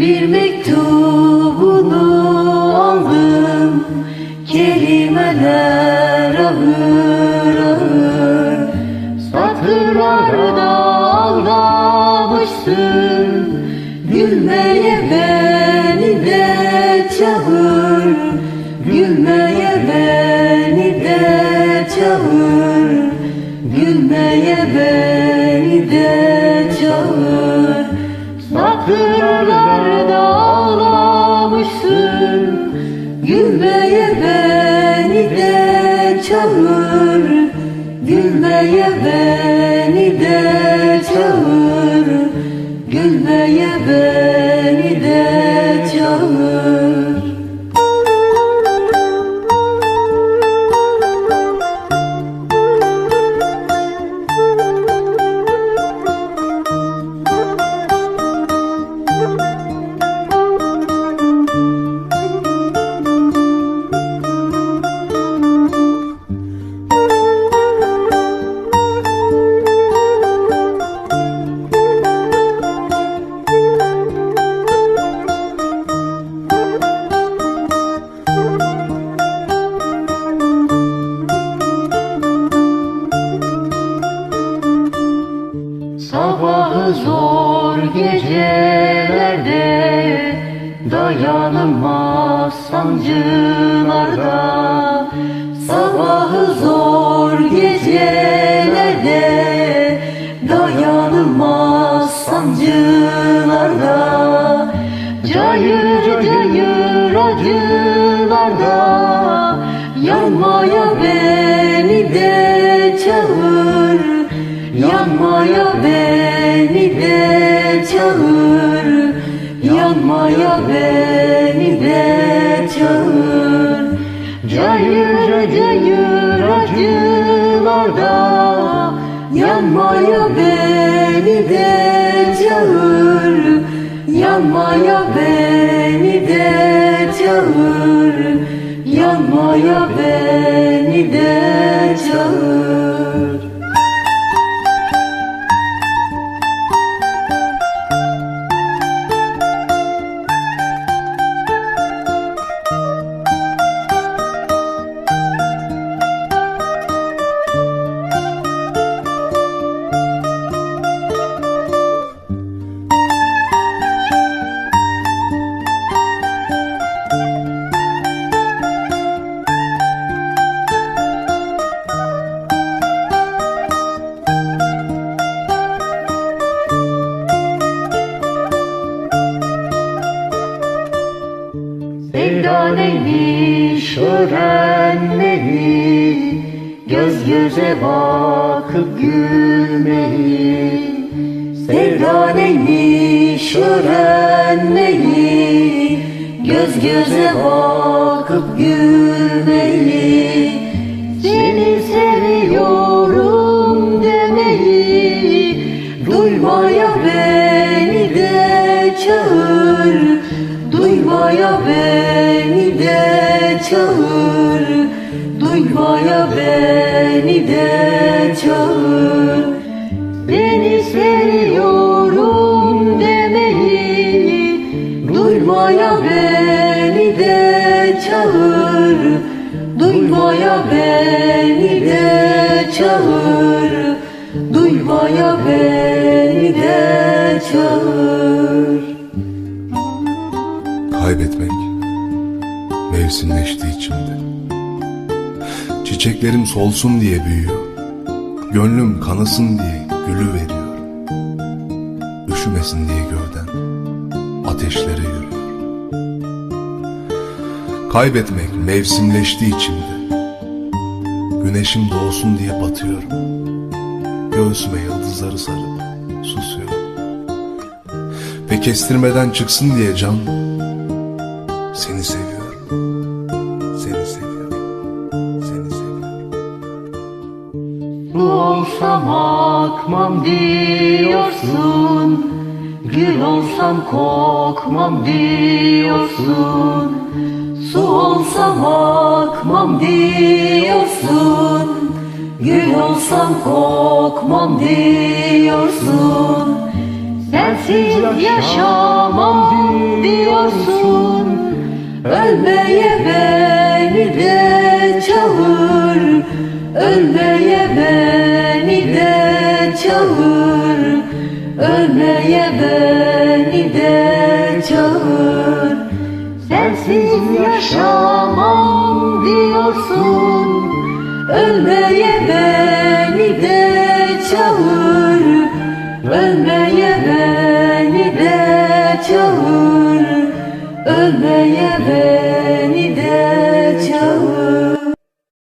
bir mektubunu aldım. Kelimeler ağır ağır. Satırlarda aldamışsın. Gülmeye beni de çağır. Gülmeye beni de çağır. Gülmeye beni Satırlarda ağlamışsın Gülmeye beni de çağır Gülmeye beni zor gecelerde Dayanılmaz sancılarda. Sabahı zor gecelerde Dayanılmaz sancılarda. Cayır cayır acılarda Yanmaya beni de çağır Yanmaya çağır Yanmaya beni de çağır. Cayır cayır acılarda Yanmaya beni de çağır. Yanmaya beni de çağır Yanmaya beni de çağır neymiş öğrenmeyi Göz göze bakıp gülmeyi Sevda neymiş öğrenmeyi Göz göze bakıp Duymaya beni de çağır. Beni seviyorum demeyi Duymaya beni de çağır. Duymaya beni de çağır. Duymaya beni de çağır. Kaybetmek mevsimleşti içimde. Çiçeklerim solsun diye büyüyor. Gönlüm kanasın diye gülü veriyor. Üşümesin diye gövden ateşlere yürüyor. Kaybetmek mevsimleşti içimde. Güneşim doğsun diye batıyorum. Göğsüme yıldızları sarıp susuyorum. Ve kestirmeden çıksın diye can seni seviyorum. Su olsam akmam diyorsun. Gül olsam kokmam diyorsun. Su olsam akmam diyorsun. Gül olsam kokmam diyorsun. Sensiz yaşamam diyorsun. Ölmeye beni de çağır Ölmeye çağır Ölmeye beni de çağır Sensiz yaşamam diyorsun Ölmeye beni